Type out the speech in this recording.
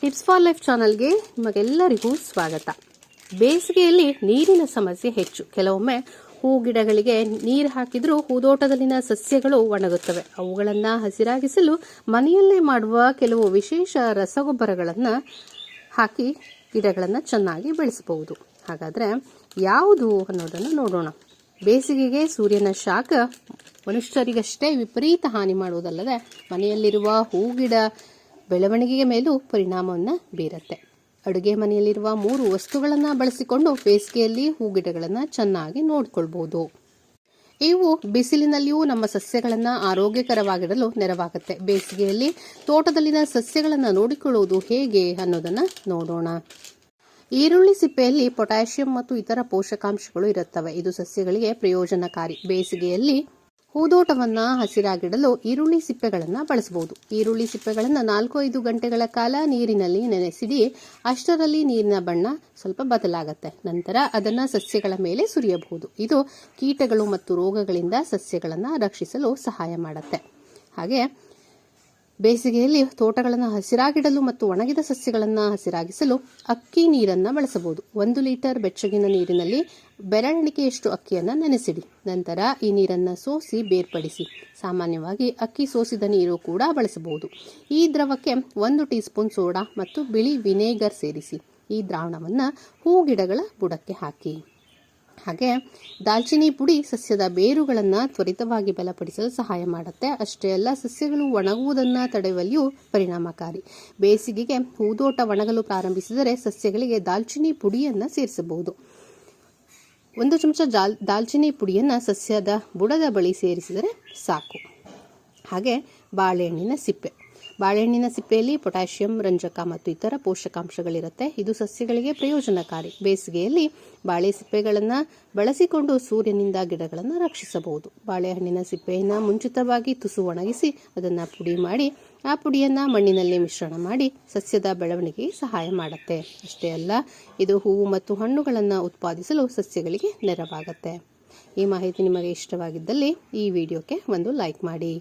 Tips for life ಚಾನಲ್ಗೆ ನಿಮಗೆಲ್ಲರಿಗೂ ಸ್ವಾಗತ. ಬೇಸಿಗೆಯಲ್ಲಿ ನೀರಿನ ಸಮಸ್ಯೆ ಹೆಚ್ಚು. ಕೆಲವೊಮ್ಮೆ ಹೂ ಗಿಡಗಳಿಗೆ ನೀರು ಹಾಕಿದರೂ ಹೂದೋಟದಲ್ಲಿನ ಸಸ್ಯಗಳು ಒಣಗುತ್ತವೆ. ಅವುಗಳನ್ನು ಹಸಿರಾಗಿಸಲು ಮನೆಯಲ್ಲೇ ಮಾಡುವ ಕೆಲವು ವಿಶೇಷ ರಸಗೊಬ್ಬರಗಳನ್ನು ಹಾಕಿ ಗಿಡಗಳನ್ನು ಚೆನ್ನಾಗಿ ಬೆಳೆಸಬಹುದು. ಹಾಗಾದರೆ ಯಾವುದು ಅನ್ನೋದನ್ನು ನೋಡೋಣ. ಬೇಸಿಗೆಗೆ ಸೂರ್ಯನ ಶಾಖ ಮನುಷ್ಯರಿಗಷ್ಟೇ ವಿಪರೀತ ಹಾನಿ ಮಾಡುವುದಲ್ಲದೆ ಮನೆಯಲ್ಲಿರುವ ಹೂಗಿಡ ಬೆಳವಣಿಗೆಯ ಮೇಲೂ ಪರಿಣಾಮವನ್ನು ಬೀರುತ್ತೆ. ಅಡುಗೆ ಮನೆಯಲ್ಲಿರುವ ಮೂರು ವಸ್ತುಗಳನ್ನು ಬಳಸಿಕೊಂಡು ಬೇಸಿಗೆಯಲ್ಲಿ ಹೂಗಿಡಗಳನ್ನು ಚೆನ್ನಾಗಿ ನೋಡಿಕೊಳ್ಬೋದು. ಇವು ಬಿಸಿಲಿನಲ್ಲಿಯೂ ನಮ್ಮ ಸಸ್ಯಗಳನ್ನು ಆರೋಗ್ಯಕರವಾಗಿಡಲು ನೆರವಾಗುತ್ತೆ. ಬೇಸಿಗೆಯಲ್ಲಿ ತೋಟದಲ್ಲಿನ ಸಸ್ಯಗಳನ್ನು ನೋಡಿಕೊಳ್ಳುವುದು ಹೇಗೆ ಅನ್ನೋದನ್ನು ನೋಡೋಣ. ಈರುಳ್ಳಿ ಸಿಪ್ಪೆಯಲ್ಲಿ ಪೊಟ್ಯಾಷಿಯಂ ಮತ್ತು ಇತರ ಪೋಷಕಾಂಶಗಳು ಇರುತ್ತವೆ. ಇದು ಸಸ್ಯಗಳಿಗೆ ಪ್ರಯೋಜನಕಾರಿ. ಬೇಸಿಗೆಯಲ್ಲಿ ಹೂದೋಟವನ್ನು ಹಸಿರಾಗಿಡಲು ಈರುಳ್ಳಿ ಸಿಪ್ಪೆಗಳನ್ನು ಬಳಸಬಹುದು. ಈರುಳ್ಳಿ ಸಿಪ್ಪೆಗಳನ್ನು ನಾಲ್ಕು ಐದು ಗಂಟೆಗಳ ಕಾಲ ನೀರಿನಲ್ಲಿ ನೆನೆಸಿಡಿ. ಅಷ್ಟರಲ್ಲಿ ನೀರಿನ ಬಣ್ಣ ಸ್ವಲ್ಪ ಬದಲಾಗುತ್ತೆ. ನಂತರ ಅದನ್ನು ಸಸ್ಯಗಳ ಮೇಲೆ ಸುರಿಯಬಹುದು. ಇದು ಕೀಟಗಳು ಮತ್ತು ರೋಗಗಳಿಂದ ಸಸ್ಯಗಳನ್ನು ರಕ್ಷಿಸಲು ಸಹಾಯ ಮಾಡುತ್ತೆ. ಹಾಗೆ ಬೇಸಿಗೆಯಲ್ಲಿ ತೋಟಗಳನ್ನು ಹಸಿರಾಗಿಡಲು ಮತ್ತು ಒಣಗಿದ ಸಸ್ಯಗಳನ್ನು ಹಸಿರಾಗಿಸಲು ಅಕ್ಕಿ ನೀರನ್ನು ಬಳಸಬಹುದು. ಒಂದು ಲೀಟರ್ ಬೆಚ್ಚಗಿನ ನೀರಿನಲ್ಲಿ ಬೆರಳಿಕೆಯಷ್ಟು ಅಕ್ಕಿಯನ್ನು ನೆನೆಸಿಡಿ. ನಂತರ ಈ ನೀರನ್ನು ಸೋಸಿ ಬೇರ್ಪಡಿಸಿ. ಸಾಮಾನ್ಯವಾಗಿ ಅಕ್ಕಿ ಸೋಸಿದ ನೀರು ಕೂಡ ಬಳಸಬಹುದು. ಈ ದ್ರವಕ್ಕೆ ಒಂದು ಟೀ ಸ್ಪೂನ್ ಸೋಡಾ ಮತ್ತು ಬಿಳಿ ವಿನೇಗರ್ ಸೇರಿಸಿ. ಈ ದ್ರಾವಣವನ್ನು ಹೂ ಗಿಡಗಳ ಬುಡಕ್ಕೆ ಹಾಕಿ. ಹಾಗೆ ದಾಲ್ಚಿನ್ನಿ ಪುಡಿ ಸಸ್ಯದ ಬೇರುಗಳನ್ನು ತ್ವರಿತವಾಗಿ ಬಲಪಡಿಸಲು ಸಹಾಯ ಮಾಡುತ್ತೆ. ಅಷ್ಟೇ ಅಲ್ಲ, ಸಸ್ಯಗಳು ಒಣಗುವುದನ್ನು ತಡೆಯುವಲ್ಲಿಯೂ ಪರಿಣಾಮಕಾರಿ. ಬೇಸಿಗೆಗೆ ಹೂದೋಟ ಒಣಗಲು ಪ್ರಾರಂಭಿಸಿದರೆ ಸಸ್ಯಗಳಿಗೆ ದಾಲ್ಚಿನ್ನಿ ಪುಡಿಯನ್ನು ಸೇರಿಸಬಹುದು. ಒಂದು ಚಮಚ ಜಾಲ್ ದಾಲ್ಚಿನ್ನಿ ಪುಡಿಯನ್ನು ಸಸ್ಯದ ಬುಡದ ಬಳಿ ಸೇರಿಸಿದರೆ ಸಾಕು. ಹಾಗೆ ಬಾಳೆಹಣ್ಣಿನ ಸಿಪ್ಪೆ. ಬಾಳೆಹಣ್ಣಿನ ಸಿಪ್ಪೆಯಲ್ಲಿ ಪೊಟ್ಯಾಷಿಯಂ, ರಂಜಕ ಮತ್ತು ಇತರ ಪೋಷಕಾಂಶಗಳಿರುತ್ತೆ. ಇದು ಸಸ್ಯಗಳಿಗೆ ಪ್ರಯೋಜನಕಾರಿ. ಬೇಸಿಗೆಯಲ್ಲಿ ಬಾಳೆ ಸಿಪ್ಪೆಗಳನ್ನು ಬಳಸಿಕೊಂಡು ಸೂರ್ಯನಿಂದ ಗಿಡಗಳನ್ನು ರಕ್ಷಿಸಬಹುದು. ಬಾಳೆಹಣ್ಣಿನ ಸಿಪ್ಪೆಯನ್ನು ಮುಂಚಿತವಾಗಿ ತುಸು ಒಣಗಿಸಿ ಅದನ್ನು ಪುಡಿ ಮಾಡಿ, ಆ ಪುಡಿಯನ್ನು ಮಣ್ಣಿನಲ್ಲಿ ಮಿಶ್ರಣ ಮಾಡಿ ಸಸ್ಯದ ಬೆಳವಣಿಗೆಗೆ ಸಹಾಯ ಮಾಡುತ್ತೆ. ಅಷ್ಟೇ ಅಲ್ಲ, ಇದು ಹೂವು ಮತ್ತು ಹಣ್ಣುಗಳನ್ನು ಉತ್ಪಾದಿಸಲು ಸಸ್ಯಗಳಿಗೆ ನೆರವಾಗುತ್ತೆ. ಈ ಮಾಹಿತಿ ನಿಮಗೆ ಇಷ್ಟವಾಗಿದ್ದಲ್ಲಿ ಈ ವಿಡಿಯೋಕ್ಕೆ ಒಂದು ಲೈಕ್ ಮಾಡಿ.